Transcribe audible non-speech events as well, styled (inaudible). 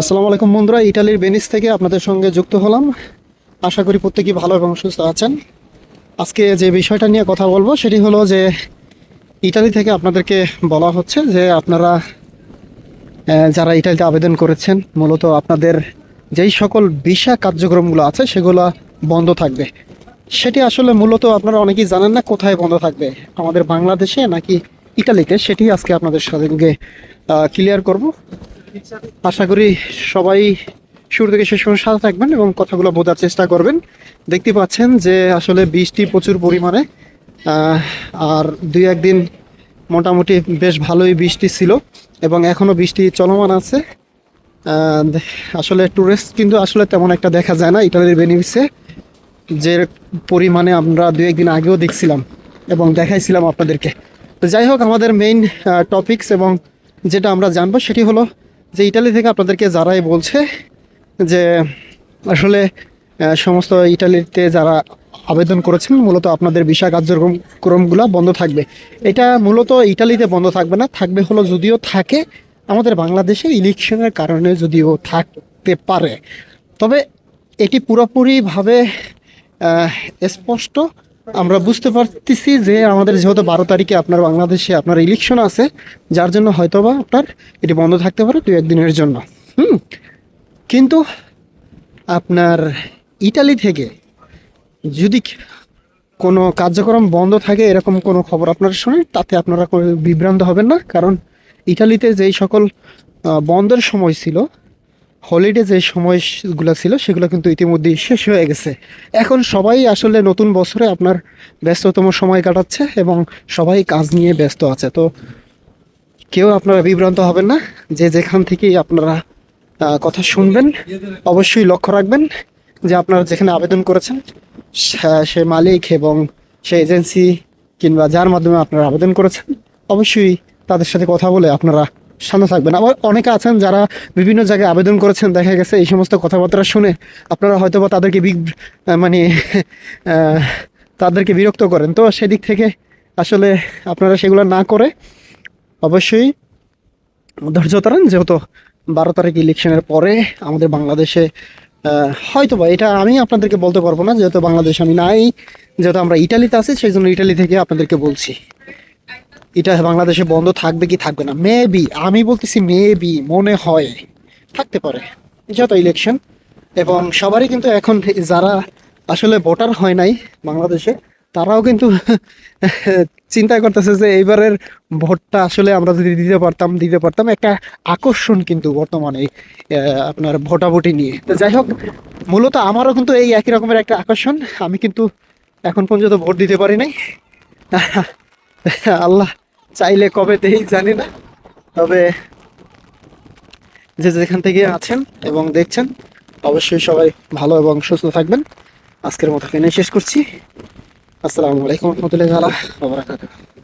আসসালামু আলাইকুম বন্ধুরা, ইটালির বেনিস থেকে আপনাদের সঙ্গে যুক্ত হলাম। আশা করি প্রত্যেকেই ভালো এবং সুস্থ আছেন। আজকে যে বিষয়টা নিয়ে কথা বলব, সেটি হলো যে ইটালি থেকে আপনাদেরকে বলা হচ্ছে যে আপনারা যারা ইটালিতে আবেদন করেছেন, মূলত আপনাদের যেই সকল ভিসা কার্যক্রমগুলো আছে, সেগুলো বন্ধ থাকবে। সেটি আসলে মূলত আপনারা অনেকেই জানেন না কোথায় বন্ধ থাকবে। আমাদের বাংলাদেশে নাকি ইটালিতে, সেটি আজকে আপনাদের সঙ্গে ক্লিয়ার করব। আশা করি সবাই শুরু থেকে শেষ পর্যন্ত সাথে থাকবেন এবং কথাগুলো বোঝার চেষ্টা করবেন। দেখতে পাচ্ছেন যে আসলে বৃষ্টি প্রচুর পরিমাণে আর দুই একদিন মোটামুটি বেশ ভালোই বৃষ্টি ছিল এবং এখনও বৃষ্টি চলমান আছে। আসলে টুরিস্ট কিন্তু আসলে তেমন একটা দেখা যায় না, ইটালির বেনিফিসে যে পরিমাণে আমরা দু একদিন আগেও দেখছিলাম এবং দেখাইছিলাম আপনাদেরকে। তো যাই হোক, আমাদের মেইন টপিকস এবং যেটা আমরা জানব সেটি হলো যে ইটালি থেকে আপনাদেরকে যারাই বলছে যে আসলে সমস্ত ইটালিতে যারা আবেদন করেছেন, মূলত আপনাদের ভিসা কার্যক্রম, ক্রমগুলো বন্ধ থাকবে। এটা মূলত ইটালিতে বন্ধ থাকবে না, থাকবে হলো যদিও থাকে, আমাদের বাংলাদেশে ইলেকশনের কারণে যদিও থাকতে পারে। তবে এটি পুরোপুরিভাবে স্পষ্ট আমরা বুঝতে পারতেছি যে আমাদের যেহেতু বারো তারিখে আপনার বাংলাদেশে আপনার ইলেকশন আছে, যার জন্য হয়তোবা আপনার এটি বন্ধ থাকতে পারে দু একদিনের জন্য। হুম? কিন্তু আপনার ইটালি থেকে যদি কোনো কার্যক্রম বন্ধ থাকে, এরকম কোনো খবর আপনারা শোনেন, তাতে আপনারা বিভ্রান্ত হবেন না, কারণ ইটালিতে যেই সকল বন্ধের সময় ছিল হলিডে যে সময়গুলো ছিল, সেগুলো কিন্তু ইতিমধ্যেই শেষ হয়ে গেছে। এখন সবাই আসলে নতুন বছরে আপনার ব্যস্ততম সময় কাটাচ্ছে এবং সবাই কাজ নিয়ে ব্যস্ত আছে। তো কেউ আপনারা বিভ্রান্ত হবেন না, যে যেখান থেকেই আপনারা কথা শুনবেন, অবশ্যই লক্ষ্য রাখবেন যে আপনারা যেখানে আবেদন করেছেন সে- মালিক এবং সে এজেন্সি কিংবা যার মাধ্যমে আপনারা আবেদন করেছেন, অবশ্যই তাদের সাথে কথা বলে আপনারা শান্ত থাকবেন। আবার অনেকে আছেন যারা বিভিন্ন জায়গায় আবেদন করেছেন, দেখা গেছে এই সমস্ত কথাবার্তা শুনে আপনারা হয়তো বা তাদেরকে বিগ- মানে তাদেরকে বিরক্ত করেন। তো সেদিক থেকে আসলে আপনারা সেগুলো না করে অবশ্যই ধৈর্য ধরেন, যেহেতু বারো তারিখ ইলেকশনের পরে আমাদের বাংলাদেশে হয়তো বা এটা আমি আপনাদেরকে বলতে পারব না, যেহেতু বাংলাদেশে আমি নাই, যেহেতু আমরা ইটালিতে আছি, সেই জন্য ইটালি থেকে আপনাদেরকে বলছি। এটা বাংলাদেশে বন্ধ থাকবে কি থাকবে না? মেবি আমি বলতেছি মেবি মনে হয়, থাকতে পারে। যেহেতু ইলেকশন এবং সবারই কিন্তু এখন যারা আসলে ভোটার হয় নাই বাংলাদেশে, তারাও কিন্তু (laughs) চিন্তা করতেছে যে এইবারের ভোটটা আসলে আমরা যদি দিতে পারতাম দিতে পারতাম, একটা আকর্ষণ কিন্তু বর্তমানে আপনার ভোটাভুটি নিয়ে। তো যাই হোক, মূলত আমারও কিন্তু এই একই রকমের একটা আকর্ষণ। আমি কিন্তু এখন পর্যন্ত ভোট দিতে পারি নাই। (laughs) আল্লাহ। চাইলে কবে দেই জানি না। তবে যে যেখান থেকে আছেন এবং দেখছেন, অবশ্যই সবাই ভালো এবং সুস্থ থাকবেন। আজকের মতো এখানে শেষ করছি। আসসালামু আলাইকুম রহমতুল্লাহ বারাকাতুহু।